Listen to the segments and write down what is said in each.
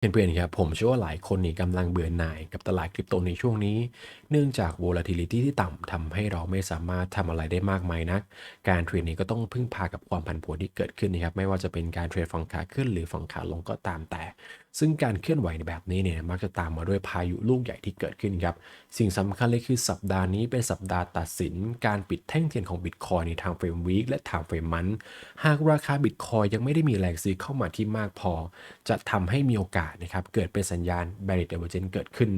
เพื่อนๆครับผมเชื่อว่าหลายคนนี่กำลังเบื่อหน่ายกับตลาดคริปโตในช่วงนี้ เนื่องจาก volatility ที่ต่ำทำให้เราไม่สามารถทำอะไรได้มากมายนัก การเทรดนี้ก็ต้องพึ่งพากับความผันผวนที่เกิดขึ้นนะครับไม่ว่าจะเป็นการเทรดฝั่งขาขึ้นหรือฝั่งขาลงก็ตามแต่ซึ่งการเคลื่อนไหวในแบบนี้เนี่ยมักจะตามมาด้วยพายุลูกใหญ่ที่เกิดขึ้นครับ สิ่งสำคัญเลยคือสัปดาห์นี้เป็นสัปดาห์ตัดสิน การปิดแท่งเทียนของบิตคอยในทางเฟรมวีคและทางเฟรมมัน หากราคาบิตคอยยังไม่ได้มีแรงซื้อเข้ามาที่มากพอ จะทำให้มีโอกาสนะครับเกิดเป็นสัญญาณ bearish divergence เกิดขึ้น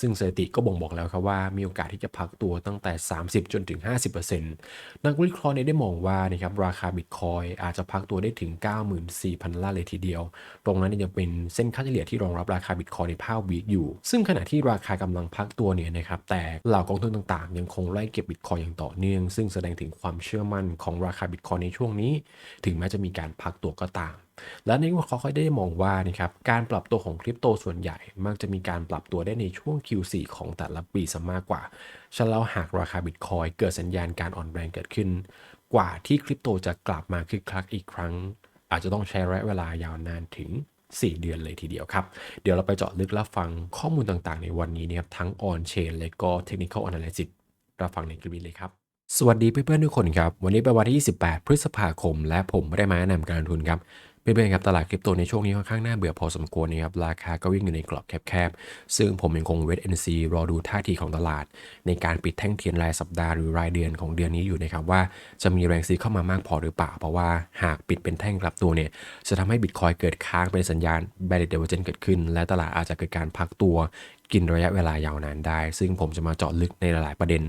ซึ่งสถิติก็บ่งบอกแล้วครับว่ามีโอกาสที่จะพักตัวตั้งแต่ 30 จนถึง 50%นักวิเคราะห์เนี่ยได้มองว่านะครับราคาบิตคอยอาจจะพักตัวได้ถึง 94,000ล้านเลยทีเดียว ตรงนั้นยังเป็นเส้นค่าเฉลี่ยที่รองรับราคาบิตคอยในภาพวีคอยู่ ซึ่งขณะที่ราคากำลังพักตัวเนี่ยนะครับแต่เหล่ากองทุนต่างๆ ยังคงไล่เก็บบิตคอยอย่างต่อเนื่อง ซึ่งแสดงถึงความเชื่อมั่นของราคาบิตคอยในช่วงนี้ ถึงแม้จะมีการพักตัวก็ตามและนักวิเคราะห์เขาได้มองว่านะครับการปรับตัวของคริปโตส่วนใหญ่ มักจะมีการปรับตัวได้ในช่วง Q4 ของแต่ละปีซะมากกว่าฉะนั้นหากราคาบิตคอยเกิดสัญญาณการอ่อนแรงเกิดขึ้น กว่าที่คริปโตจะกลับมาคึกคักอีกครั้ง อาจจะต้องใช้ระยะเวลายาวนานถึง 4 เดือนเลยทีเดียวครับ เดี๋ยวเราไปเจาะลึกรับฟังข้อมูลต่างๆ ในวันนี้นะครับทั้ง on chain และก็ technical analysis รับฟังในคลิปนี้เลยครับ สวัสดีเพื่อนๆทุกคนครับ วันนี้เป็นวันที่ 28 พฤษภาคม และผมไม่ได้มาแนะนำการลงทุนครับ เพื่อนๆครับตลาดคริปโตในช่วงนี้ค่อนข้างน่าเบื่อพอสมควรนะครับราคาก็วิ่งอยู่ในกรอบแคบๆ ซึ่งผมยังคงเวท NC รอดูท่าทีของตลาด ในการปิดแท่งเทียนรายสัปดาห์หรือรายเดือนของเดือนนี้อยู่นะครับว่าจะมีแรงซื้อเข้ามามากพอหรือเปล่า เพราะว่าหากปิดเป็นแท่งกลับตัวเนี่ยจะทำให้บิตคอยเกิดค้างเป็นสัญญาณ bearish divergence เกิดขึ้น และตลาดอาจจะเกิดการพักตัวกินระยะเวลายาวนานได้ ซึ่งผมจะมาเจาะลึกในหลายๆประเด็น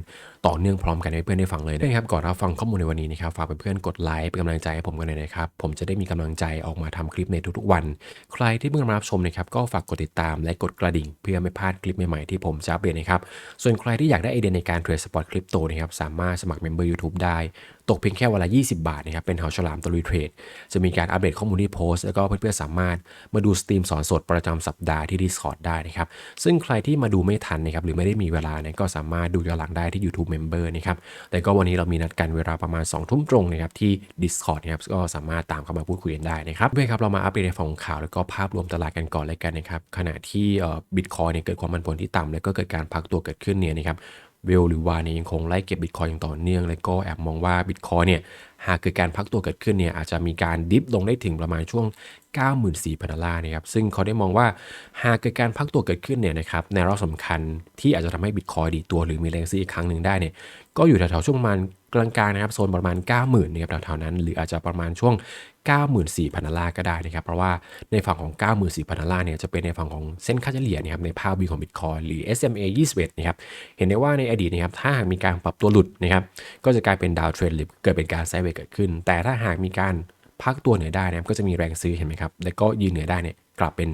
ต่อเนื่องพร้อมกันให้เพื่อนได้ฟังเลยนะครับก่อนรับฟังข้อมูลในวันนี้นะครับฝากเพื่อนๆกดไลค์เป็นกำลังใจให้ผมกันเลยนะครับผมจะได้มีกำลังใจออกมาทำคลิปในทุกๆวัน ใครที่เพิ่งมารับชมนะครับก็ฝากกดติดตามและกดกระดิ่ง เพื่อไม่พลาดคลิปใหม่ๆที่ผมจะอัปเดตนะครับส่วนใครที่อยากได้ไอเดียในการเทรดสปอตคริปโตนะครับสามารถสมัครเมมเบอร์ยูทูบได้ ตกเพียงแค่วันละ 20 บาทนะครับ เป็นเหาฉลามตะลุยเทรด จะมีการอัปเดตข้อมูลที่โพสต์ แล้วก็เพื่อนๆสามารถมาดูสตรีมสอนสดประจำสัปดาห์ที่ Discord ได้นะครับ ซึ่งใครที่มาดูไม่ทันนะครับ หรือไม่ได้มีเวลาเนี่ยก็สามารถดูย้อนหลังได้ที่ YouTube Member นะครับ แต่ก็วันนี้เรามีนัดกันเวลาประมาณ2ทุ่มตรงนะครับที่ Discord นะครับ ก็สามารถตามเข้ามาพูดคุยกันได้นะครับเพื่อครับ เรามาอัปเดตในฝั่งข่าวแล้วก็ภาพรวมตลาดกันก่อนเลยกันนะครับ ขณะที่บิตคอยเนี่ยเกิดความผันผวนที่ต่ำแล้วก็เกิดการพักตัวเกิดขึ้นเนี่ยนะครับ เวลหรือวาเนี่ยยังคงไล่เก็บบิตคอยอย่างต่อเนื่อง และก็แอบมองว่าบิตคอยเนี่ยหากเกิดการพักตัวเกิดขึ้นเนี่ยอาจจะมีการดิฟลงได้ถึงประมาณช่วง 94,000ดอลลาร์นะครับซึ่งเขาได้มองว่าหากเกิดการพักตัวเกิดขึ้นเนี่ยนะครับในรอบสำคัญที่อาจจะทำให้บิตคอยดีตัวหรือมีแรงซื้ออีกครั้งหนึ่งได้เนี่ยก็อยู่แถวๆช่วงประมาณกลางๆนะครับโซนประมาณ 90,000นะครับแถวๆนั้น หรืออาจจะประมาณช่วง 94,000ดอลลาร์ก็ได้นะครับ เพราะว่าในฝั่งของ 94,000ดอลลาร์เนี่ยจะเป็นในฝั่งของเส้นค่าเฉลี่ยนะครับในภาพวีของ Bitcoin หรือ SMA 21นะครับเห็นได้ว่าในอดีตนะครับถ้าหากมีการปรับตัวหลุดนะครับก็จะกลายเป็นดาวเทรนหรือเกิดเป็นการไซด์เวย์เกิดขึ้น แต่ถ้าหากมีการพักตัวเหนือได้นะครับก็จะมีแรงซื้อเห็นไหมครับแล้วก็ยืนเหนือได้เนี่ยกลับเป็น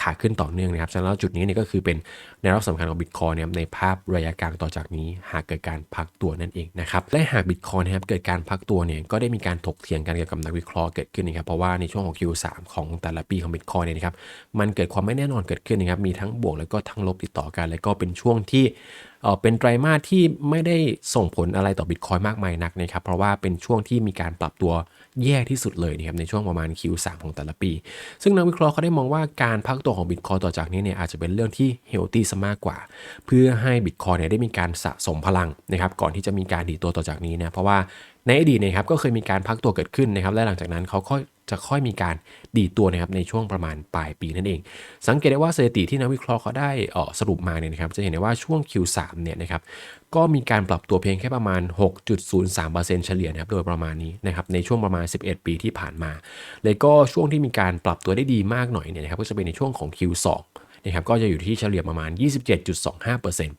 ขาขึ้นต่อเนื่องนะครับฉะนั้นจุดนี้เนี่ยก็คือเป็นในวรอบสำคัญของบิตคอยเนี่ยในภาพระยะกลางต่อจากนี้ หากเกิดการพักตัวนั่นเองนะครับและหากบิตคอยนะครับเกิดการพักตัวเนี่ยก็ได้มีการถกเถียงกันเกี่ยวกับนักวิเคราะห์เกิดขึ้นนะครับเพราะว่าในช่วงของ Q3 ของแต่ละปีของบิตคอยเนี่ยนะครับมันเกิดความไม่แน่นอนเกิดขึ้นนะครับมีทั้งบวกแล้วก็ทั้งลบติดต่อกัน แล้วก็เป็นช่วงที่เออเป็นไตรมาสที่ไม่ได้ส่งผลอะไรต่อบิตคอยมากมายนักนะครับ เพราะว่าเป็นช่วงที่มีการปรับตัวแย่ที่สุดเลยนะครับในช่วงประมาณ Q3 ของแต่ละปี ซึ่งนักวิเคราะห์เขาได้มองว่าการพักตัวของบิตคอยต่อจากนี้เนี่ยอาจจะเป็นเรื่องที่เฮลตี้ซะมากกว่า เพื่อให้บิตคอยเนี่ยได้มีการสะสมพลังนะครับก่อนที่จะมีการดีตัวต่อจากนี้นะเพราะว่าในอดีตนะครับก็เคยมีการพักตัวเกิดขึ้นนะครับและหลังจากนั้นเขาค่อย จะค่อยมีการดีตัวนะครับในช่วงประมาณปลายปีนั่นเอง สังเกตได้ว่าสถิติที่นักวิเคราะห์เขาได้ออสรุปมาเนี่ยนะครับจะเห็นได้ว่าช่วง Q3 เนี่ยนะครับก็มีการปรับตัวเพียงแค่ประมาณ 6.03%เฉลี่ยนะครับโดยประมาณนี้นะครับในช่วงประมาณ 11 ปีที่ผ่านมา เลยก็ช่วงที่มีการปรับตัวได้ดีมากหน่อยเนี่ยนะครับก็จะเป็นในช่วงของ Q2 นะครับก็จะอยู่ที่เฉลี่ยประมาณ 27.25%น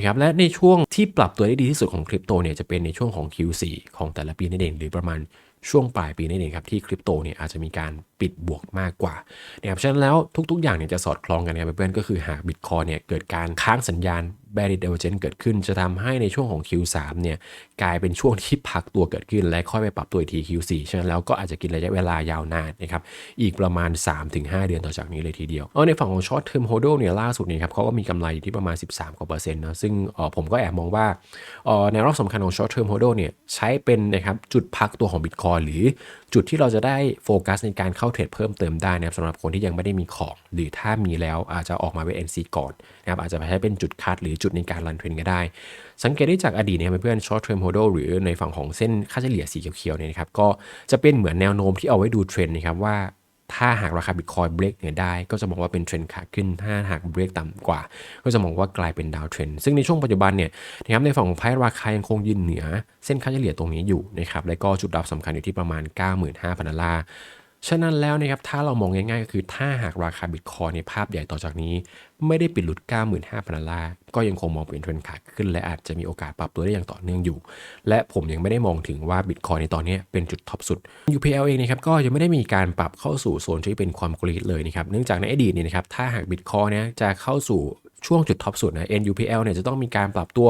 ะครับและในช่วงที่ปรับตัวได้ดีที่สุดของคริปโตเนี่ยจะเป็นในช่วงของ Q4 ของแต่ละปีนั่นเองหรือประมาณ ช่วงปลายปีนั่นเองครับที่คริปโตเนี่ยอาจจะมีการ ปิดบวกมากกว่านะครับฉะนั้นแล้วทุกๆ อย่างเนี่ยจะสอดคล้องกันนะครับเพื่อนๆก็คือหากบิตคอยเนี่ยเกิดการค้างสัญญาณ bearish divergence เกิดขึ้น จะทำให้ในช่วงของ Q3 เนี่ยกลายเป็นช่วงที่พักตัวเกิดขึ้น และค่อยไปปรับตัวอีกที Q4 ฉะนั้นแล้วก็อาจจะกินระยะเวลายาวนานนะครับอีกประมาณ 3-5 เดือนต่อจากนี้เลยทีเดียวเอาในฝั่งของ short term hodl เนี่ยล่าสุดเนี่ยครับเขาก็มีกำไรอยู่ที่ประมาณ 13กว่าเปอร์เซ็นต์นะซึ่งเออผมก็แอบมองว่าเออในรอบสำคัญของ short term hodl เนี่ยใช้เป็นนะครับจุดพักตัวของ Bitcoin หรือจุดที่เราจะได้โฟกัสในการเข้าเทรดเพิ่มเติมได้นะครับสำหรับคนที่ยังไม่ได้มีของ หรือถ้ามีแล้วอาจจะออกมาเวท NC ก่อนนะครับอาจจะไปใช้เป็นจุดคัดหรือจุดในการรันเทรนก็ได้ สังเกตได้จากอดีตเนี่ยเพื่อน short term hodl หรือในฝั่งของเส้นค่าเฉลี่ยสีเขียวๆเนี่ยนะครับก็จะเป็นเหมือนแนวโน้มที่เอาไว้ดูเทรนนะครับว่าถ้าหากราคาบิตคอยเบรกเหนือได้ก็จะมองว่าเป็นเทรนขาขึ้น ถ้าหากเบรกต่ำกว่า ก็จะมองว่ากลายเป็นดาวเทรนซึ่งในช่วงปัจจุบันเนี่ยนะครับในฝั่งของไพ่ราคายังคงยืนเหนือ เส้นค่าเฉลี่ยตรงนี้อยู่นะครับและก็จุดรับสำคัญอยู่ที่ประมาณ 95,000ดอลลาร์ ฉะนั้นแล้วนะครับถ้าเรามองง่ายๆ ก็คือถ้าหากราคาบิตคอยในภาพใหญ่ต่อจากนี้ ไม่ได้ปิดหลุด 95,000ดอลลาร์ก็ยังคงมองเป็นเทรนด์ขาขึ้น และอาจจะมีโอกาสปรับตัวได้อย่างต่อเนื่องอยู่ และผมยังไม่ได้มองถึงว่าบิตคอยในตอนนี้เป็นจุดท็อปสุด UPL เองนะครับก็ยังไม่ได้มีการปรับเข้าสู่โซนที่เป็นความกรีดเลยนะครับเนื่องจากในอดีตเนี่ยนะครับถ้าหากบิตคอยเนี่ยจะเข้าสู่ช่วงจุดท็อปสุดนะ NUPL เนี่ยจะต้องมีการปรับตัว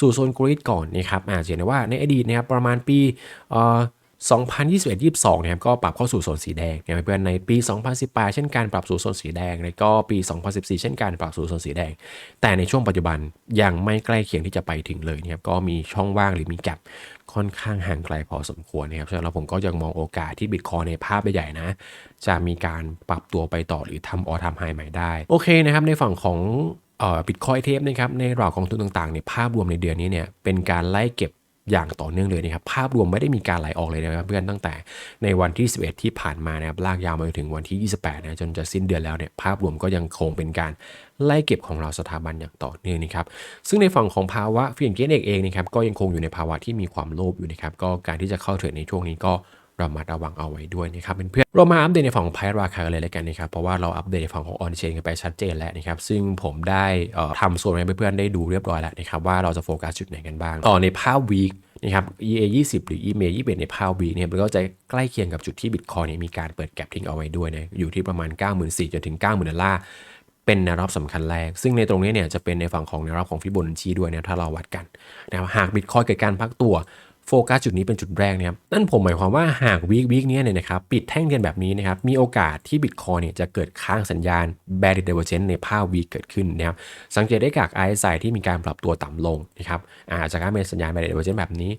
สู่โซนกรีดก่อนนะครับอาจจะเห็นว่าในอดีตนะครับประมาณปีเอ่อ 2021-22นะครับก็ปรับเข้าสู่โซนสีแดงนะครับเพื่อนในปี 2018 เช่นการปรับสู่โซนสีแดง แล้วก็ปี 2014 เช่นการปรับสู่โซนสีแดง แต่ในช่วงปัจจุบันยังไม่ใกล้เคียงที่จะไปถึงเลยนะครับก็มีช่องว่างหรือมีแกลบค่อนข้างห่างไกลพอสมควรนะครับฉะนั้นแล้วผมก็ยังมองโอกาสที่บิตคอยในภาพใหญ่ๆนะ จะมีการปรับตัวไปต่อหรือทำออทำไฮใหม่ได้ โอเคนะครับในฝั่งของบิตคอยเทปนะครับในราวกองทุนต่างๆเนี่ยภาพรวมในเดือนนี้เนี่ยเป็นการไล่เก็บ อย่างต่อเนื่องเลยนะครับ ภาพรวมไม่ได้มีการไหลออกเลยนะครับเพื่อนตั้งแต่ในวันที่ 11 ที่ผ่านมานะครับลากยาวมาถึงวันที่ 28 นะจนจะสิ้นเดือนแล้วเนี่ยภาพรวมก็ยังคงเป็นการไล่เก็บของเราสถาบันอย่างต่อเนื่องนะครับซึ่งในฝั่งของภาวะเฟียนเกนเอกเองนะครับก็ยังคงอยู่ในภาวะที่มีความโลภอยู่นะครับก็การที่จะเข้าเทรดในช่วงนี้ก็ ระมัดระวังเอาไว้ด้วยนะครับเพื่อนๆเรามาอัปเดตในฝั่งของไพ่ราคากันเลยแล้วกันนะครับเพราะว่าเราอัปเดตในฝั่งของออนเชนกันไปชัดเจนแล้วนะครับซึ่งผมได้ทำโซนให้เพื่อนๆได้ดูเรียบร้อยแล้วนะครับว่าเราจะโฟกัสจุดไหนกันบ้างต่อในภาพวีคนะครับ EA 20 หรือ EMA 21ในภาพวีเนี่ยมันก็จะใกล้เคียงกับจุดที่ Bitcoin เนี่ยมีการเปิดแก็บทิ้งเอาไว้ด้วยนะอยู่ที่ประมาณ 94,000จนถึง 90,000ดอลลาร์เป็นแนวรับสำคัญแรก ซึ่งในตรงนี้เนี่ยจะเป็นในฝั่งของแนวรับของฟิโบนัชชีด้วยนะถ้าเราวัดกันนะครับหาก Bitcoin เกิดการพักตัว โฟกัสจุดนี้เป็นจุดแรกนะครับนั่นผมหมายความว่าหากวีควีคนี้เนี่ยนะครับปิดแท่งเทียนแบบนี้นะครับมีโอกาสที่บิตคอยเนี่ยจะเกิดค้างสัญญาณ bearish divergence ในภาพวีคเกิดขึ้นนะครับสังเกตได้จาก RSI ที่มีการปรับตัวต่ำลงนะครับอาจจะกลารเป็นสัญญาณ bearish divergence แบบนี้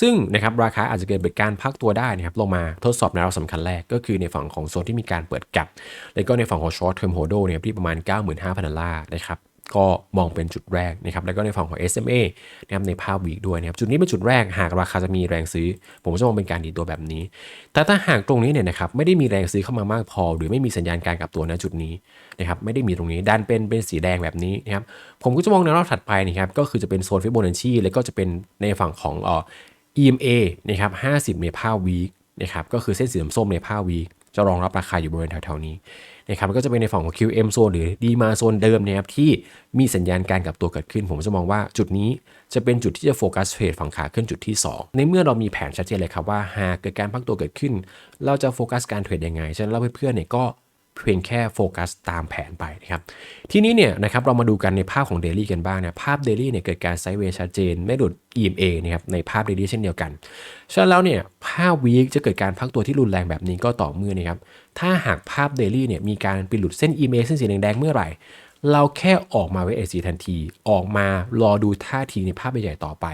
ซึ่งนะครับราคาอาจจะเกิดเป็นการพักตัวได้นะครับลงมาทดสอบแนวรับสำคัญแรกก็คือในฝั่งของโซนที่มีการเปิดกลบแล้วก็ในฝั่งของ short term hodl เนี่ยที่ประมาณ 95,000ดอลลาร์นะครับ ก็มองเป็นจุดแรกนะครับแล้วก็ในฝั่งของ SMA นะครับในภาพวีคด้วยนะครับจุดนี้เป็นจุดแรกหากราคาจะมีแรงซื้อ ผมจะมองเป็นการดีตัวแบบนี้ แต่ถ้าหากตรงนี้เนี่ยนะครับไม่ได้มีแรงซื้อเข้ามามากพอ หรือไม่มีสัญญาณการกลับตัวณจุดนี้นะครับไม่ได้มีตรงนี้ดันเป็นเป็นสีแดงแบบนี้นะครับผมก็จะมองในรอบถัดไปนะครับก็คือจะเป็นโซนฟิโบนัชชีแล้วก็จะเป็นในฝั่งของเอ่อ EMA นะครับ50 ในภาพวีคนะครับก็คือเส้นสีส้มในภาพวีค จะรองรับราคาอยู่บริเวณแถวๆนี้นะครับก็จะเป็นในฝั่งของ QM โซนหรือดีมาโซนเดิมนะครับที่มีสัญญาณการกลับตัวเกิดขึ้น ผมจะมองว่าจุดนี้จะเป็นจุดที่จะโฟกัสเทรดฝั่งขาขึ้นจุดที่ 2 ในเมื่อเรามีแผนชัดเจนเลยครับว่าหากเกิดการพักตัวเกิดขึ้น เราจะโฟกัสการเทรดยังไงฉะนั้นเราเพื่อนๆเนี่ยก็ เพียงแค่โฟกัสตามแผนไปนะครับ ทีนี้เนี่ยนะครับเรามาดูกันในภาพของเดลี่กันบ้างนะภาพเดลี่เนี่ยเกิดการไซด์เวย์ชัดเจน ไม่หลุด EMA นะครับในภาพเดลี่เช่นเดียวกันฉะนั้นแล้วเนี่ยภาพวีคจะเกิดการพักตัวที่รุนแรงแบบนี้ก็ต่อเมื่อนะครับถ้าหากภาพเดลี่เนี่ยมีการปิดหลุดเส้น EMA เส้นสีแดงๆเมื่อไหร่ เราแค่ออกมาเวทเอซีทันที ออกมารอดูท่าทีในภาพใหญ่ต่อไป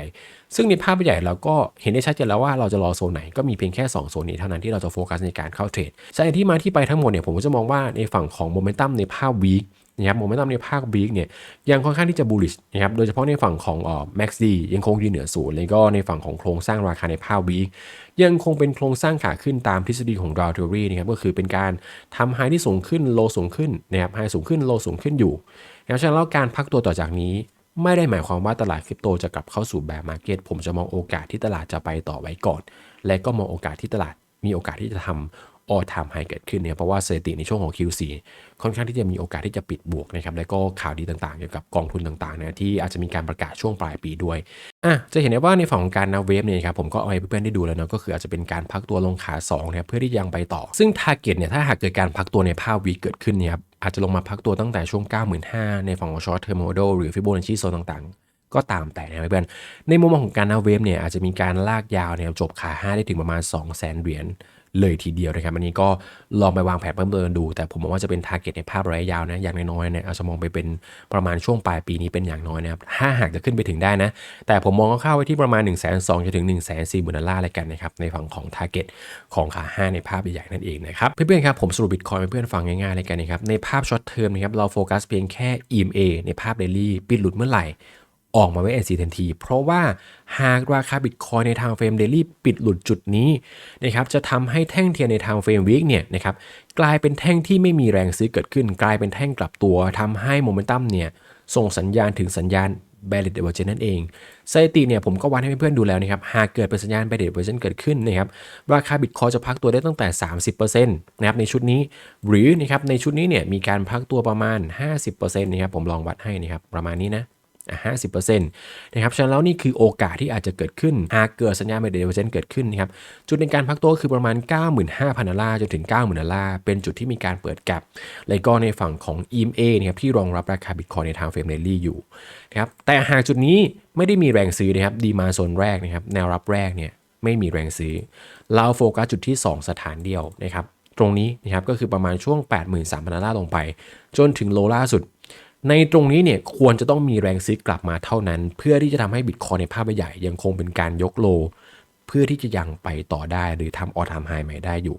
ซึ่งในภาพใหญ่เราก็เห็นได้ชัดเจนแล้วว่าเราจะรอโซนไหนก็มีเพียงแค่ 2 โซนนี้เท่านั้นที่เราจะโฟกัสในการเข้าเทรดสาเหตุที่มาที่ไปทั้งหมดเนี่ยผมก็จะมองว่าในฝั่งของโมเมนตัมในภาพวีค นะครับโมเมนตัมในภาควีคเนี่ยยังค่อนข้างที่จะบูลลิชนะครับโดยเฉพาะในฝั่งของเอ่อ MACD ยังคงยืนเหนือศูนย์แล้วก็ในฝั่งของโครงสร้างราคาในภาควีคยังคงเป็นโครงสร้างขาขึ้นตามทฤษฎีของ Dow Theory นะครับก็คือเป็นการทำไฮที่สูงขึ้นโลสูงขึ้นนะครับไฮสูงขึ้นโลสูงขึ้นอยู่นะครับฉะนั้นแล้วการพักตัวต่อจากนี้ไม่ได้หมายความว่าตลาดคริปโตจะกลับเข้าสู่แบบมาร์เก็ตผมจะมองโอกาสที่ตลาดจะไปต่อไว้ก่อน และก็มองโอกาสที่ตลาดมีโอกาสที่จะทำ all time high เกิดขึ้นเนี่ยเพราะว่าสถิติในช่วงของ Q4 ค่อนข้างที่จะมีโอกาสที่จะปิดบวกนะครับแล้วก็ข่าวดีต่างๆเกี่ยวกับกองทุนต่างๆนะที่อาจจะมีการประกาศช่วงปลายปีด้วยอะจะเห็นได้ว่าในฝั่งของการนาเวฟเนี่ยครับผมก็เอาให้เพื่อนๆได้ดูแล้วเนาะก็คืออาจจะเป็นการพักตัวลงขา2นะเพื่อที่ยังไปต่อ ซึ่ง target เนี่ยถ้าหากเกิดการพักตัวในภาพวีเกิดขึ้นเนี่ยครับอาจจะลงมาพักตัวตั้งแต่ช่วง 95,000ในฝั่งของ short term model หรือ Fibonacci zone ต่างๆ ก็ตามแต่นะเพื่อนในมุมมองของการนาเวฟเนี่ยอาจจะมีการลากยาวเนี่ยจบขา 5 ได้ถึงประมาณ 2 0 0 0 0 0เหรียญ เลยทีเดียวนะครับอันนี้ก็ลองไปวางแผนเพิ่มเติมดู แต่ผมมองว่าจะเป็นทาร์เก็ตในภาพระยะยาวนะอย่างน้อยๆเนี่ยอาจจะมองไปเป็นประมาณช่วงปลายปีนี้เป็นอย่างน้อยนะครับถ้าหากจะขึ้นไปถึงได้นะ แต่ผมมองคร่าๆไว้ที่ประมาณ1 2 0 0 0จนถึง1 4 0 0 0 0ดอลลาร์อะไรกันนะครับในฝั่งของทาร์เก็ตของขา5ในภาพใหญ่ๆนั่นเองนะครับเพื่อนๆครับผมสรุปบิตคอยน์เพื่อนๆฟังง่ายๆเลยกันนะครับในภาพช็อตเทอมนะครับเราโฟกัสเพียงแค่ EMA ในภาพเดลี่ปิดหลุดเมื่อไหร่ ออกมาไว้ NC ทันที เพราะว่าหากราคาบิตคอยในทางเฟรมเดลี่ปิดหลุดจุดนี้นะครับจะทำให้แท่งเทียนในทางเฟรมวิกเนี่ยนะครับกลายเป็นแท่งที่ไม่มีแรงซื้อเกิดขึ้น กลายเป็นแท่งกลับตัวทำให้โมเมนตัมเนี่ยส่งสัญญาณถึงสัญญาณ b a r r e t divergence นั่นเองสถิติเนี่ยผมก็วัดให้เพื่อนๆดูแล้วนะครับ หากเกิดเป็นสัญญาณ b a r r e t divergence เกิดขึ้นนะครับราคาบิตคอยจะพักตัวได้ตั้งแต่ 30%นะครับในชุดนี้ หรือนะครับในชุดนี้เนี่ยมีการพักตัวประมาณ 50%นะครับผมลองวัดให้นะครับประมาณนี้นะ ห้าสิบเปอร์เซ็นะครับฉะนั้นแล้วนี่คือโอกาสที่อาจจะเกิดขึ้นหากเกิดสัญญาณเบรดเปอร์เซนเกิดขึ้นนะครับจุดในการพักตัวคือประมาณ 95,000ดอลลาร์จนถึง 90,000ดอลลาร์เป็นจุดที่มีการเปิดแกลบแล้วก็ในฝั่งของ EMA นะครับที่รองรับราคาบิตคอยในทางเฟรมเรลลี่อยู่ครับแต่หากจุดนี้ไม่ได้มีแรงซื้อนะครับดีมาโซนแรกนะครับแนวรับแรกเนี่ยไม่มีแรงซื้อ เราโฟกัสจุดที่ 2 สถานเดียวนะครับตรงนี้นะครับก็คือประมาณช่วง 83,000ดอลลาร์ลงไป จนถึงโลล่าสุด ในตรงนี้เนี่ยควรจะต้องมีแรงซื้อกลับมาเท่านั้น เพื่อที่จะทำให้บิตคอยในภาพใหญ่ยังคงเป็นการยกโล เพื่อที่จะยังไปต่อได้หรือทำออทามไฮใหม่ได้อยู่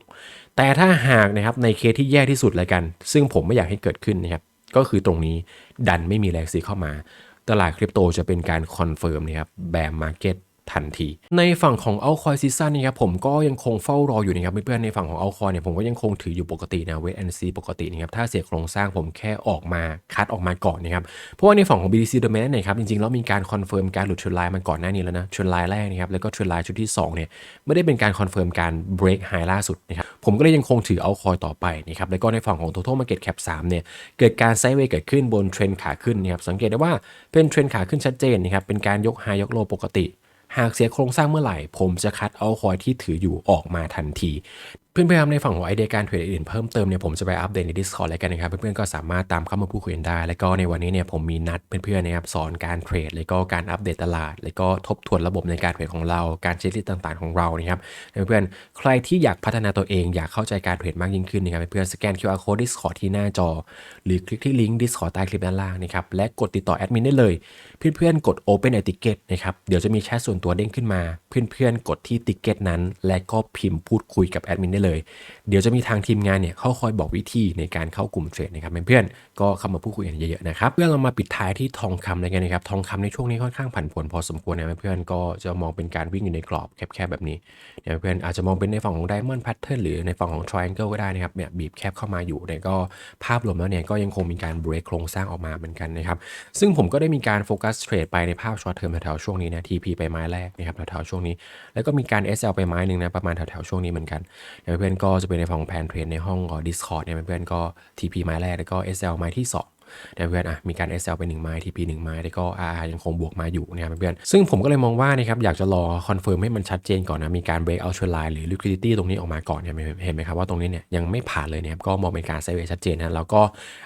แต่ถ้าหากนะครับในเคสที่แย่ที่สุดเลยกัน ซึ่งผมไม่อยากให้เกิดขึ้นนะครับก็คือตรงนี้ดันไม่มีแรงซื้อเข้ามา ตลาดคริปโตจะเป็นการคอนเฟิร์มนะครับแบมมาร์เก็ต ทันที ในฝั่งของเอาคอยซีซั่นนี่ครับผมก็ยังคงเฝ้ารออยู่นะครับเพื่อนๆในฝั่งของเอาคอยเนี่ยผมก็ยังคงถืออยู่ปกตินะเวทแอนซีปกตินะครับถ้าเสียโครงสร้างผมแค่ออกมาคัดออกมาก่อนนะครับเพราะว่าในฝั่งของ BTC Domain เนี่ยครับจริงๆแล้วมีการคอนเฟิร์มการหลุดเทรนไลน์มาก่อนหน้านี้แล้วนะเทรนไลน์แรกนะครับแล้วก็เทรนไลน์ชุดที่2เนี่ยไม่ได้เป็นการคอนเฟิร์มการ break high ล่าสุดนะครับผมก็เลยยังคงถือเอาคอยต่อไปนะครับแล้วก็ในฝั่งของ total market cap 3เนี่ยเกิดการไซด์เวย์เกิดขึ้นบนเทรนขาขึ้นนะครับสังเกตได้ว่าเป็นเทรนขาขึ้นชัดเจนนะครับเป็นการยก high ยก low ปกติ หากเสียโครงสร้างเมื่อไหร่ ผมจะคัดเอาคอยที่ถืออยู่ออกมาทันทีเพื่อนๆในฝั่งของไอเดียการเทรดอื่นเพิ่มเติมเนี่ยผมจะไปอัปเดตใน Discord แล้วกันนะครับ เพื่อนๆก็สามารถตามเข้ามาพูดคุยกันได้ แล้วก็ในวันนี้เนี่ยผมมีนัดเพื่อนๆนะครับสอนการเทรด แล้วก็การอัปเดตตลาด แล้วก็ทบทวนระบบในการเทรดของเรา การเช็คลิสต์ต่างๆของเรานะครับเพื่อนๆใครที่อยากพัฒนาตัวเองอยากเข้าใจการเทรดมากยิ่งขึ้นนะครับเพื่อนๆสแกน QR code Discord ที่หน้าจอ หรือคลิกที่ลิงก์ Discord ใต้คลิปด้านล่างนะครับและกดติดต่อแอดมินได้เลย เพื่อนๆกด Open a Ticket นะครับเดี๋ยวจะมีแชทส่วนตัวเด้งขึ้นมา เพื่อนๆกดที่ Ticket นั้น และก็พิมพ์พูดคุยกับแอดมินได้เลย เดี๋ยวจะมีทางทีมงานเนี่ยเขาคอยบอกวิธีในการเข้ากลุ่มเทรดนะครับเพื่อนๆก็เข้ามาพูดคุยกันเยอะๆนะครับเพื่อนเรามาปิดท้ายที่ทองคำเลยกันนะครับทองคำในช่วงนี้ค่อนข้างผันผวนพอสมควรนะเพื่อนๆก็จะมองเป็นการวิ่งอยู่ในกรอบแคบๆแบบนี้เนี่ยเพื่อนอาจจะมองเป็นในฝั่งของ Diamond Pattern หรือในฝั่งของ Triangle ก็ได้นะครับเนี่ยบีบแคบเข้ามาอยู่เนี่ยก็ภาพรวมแล้วเนี่ยก็ยังคงมีการ break โครงสร้างออกมาเหมือนกันนะครับซึ่งผมก็ได้มีการโฟกัสเทรดไปในภาพ short term แถวๆช่วงนี้นะ TP ไปไม้แรกนะครับแถวๆช่วงนี้ แล้วก็มีการ SL ไปไม้หนึ่งนะประมาณแถวๆช่วงนี้เหมือนกันเพื่อนก็จะเป็นในฝั่งของแพนเทรนในห้อง Discord เนี่ยเพื่อนก็ TP ไม้แรกแล้วก็ SL ไม้ที่ 2 นะเพื่อนอะมีการ SL ไป1ไม้ TP 1ไม้แล้วก็ RR ยังคงบวกมาอยู่นะครับเพื่อนซึ่งผมก็เลยมองว่านะครับอยากจะรอคอนเฟิร์มให้มันชัดเจนก่อนนะมีการ break out trend line หรือ liquidity ตรงนี้ออกมาก่อนเนี่ยเห็นไหมครับว่าตรงนี้เนี่ยยังไม่ผ่านเลยนะครับก็มองเป็นการไซด์เวย์ชัดเจนนะแล้วก็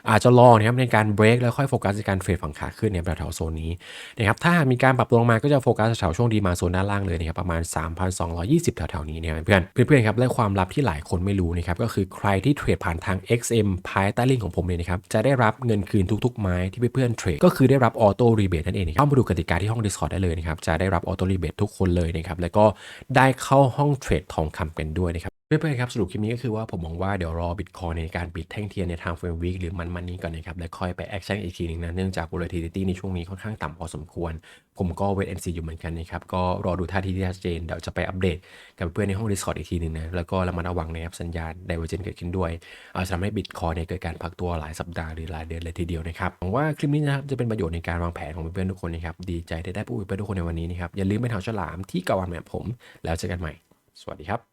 อาจจะรอนะครับในการ break แล้วค่อยโฟกัสในการเทรดฝั่งขาขึ้นเนี่ยแถวๆโซนนี้นะครับถ้ามีการปรับตัวลงมาก็จะโฟกัสแถวช่วงดีมาโซนด้านล่างเลยนะครับประมาณ 3,220 แถวๆนี้เนี่ยเพื่อนเพื่อนๆครับและความลับที่หลายคนไม่รู้นะครับก็คือใครที่เทรดผ่านทาง XM ภายใต้ลิงก์ของผมเนี่ยนะครับจะได้รับเงินคืนทุกๆไม้ที่เพื่อนๆเทรดก็คือได้รับออโต้รีเบทนั่นเองเข้ามาดูกติกาที่ห้อง Discord ได้เลยนะครับจะได้รับออโต้รีเบททุกคนเลยนะครับแล้วก็ได้เข้าห้องเทรดทองคำกันด้วยนะครับ เพื่อนๆครับสรุปคลิปนี้ก็คือว่าผมมองว่าเดี๋ยวรอบิตคอยในการปิดแท่งเทียนในทางเฟรมวีคหรือมันมันนี้ก่อนนะครับ แล้วค่อยไปแอคชั่นอีกทีหนึงนะ เนื่องจาก volatility ในช่วงนี้ค่อนข้างต่ำพอสมควร ผมก็เวทแอนซีอยู่เหมือนกันนะครับ ก็รอดูท่าทีที่ชัดเจน เดี๋ยวจะไปอัปเดตกับเพื่อนในห้อง Discord อีกทีหนึ่งนะ แล้วก็ระมัดระวังนะครับสัญญาณไดเวอร์เจนเกิดขึ้นด้วย อาจจะทำให้บิตคอยเนี่ยเกิดการพักตัวหลายสัปดาห์หรือหลายเดือนเลยทีเดียวนะครับหวังว่าคลิปนี้นะครับจะเป็นประโยชน์ในการวางแผนของเพื่อนๆทุกคนนะครับดีใจได้ได้พูดกับเพื่อนทุกคนในวันนี้นะครับอย่าลืมไปทางฉลามที่กาวันแบบผม แล้วเจอกันใหม่ สวัสดีครับ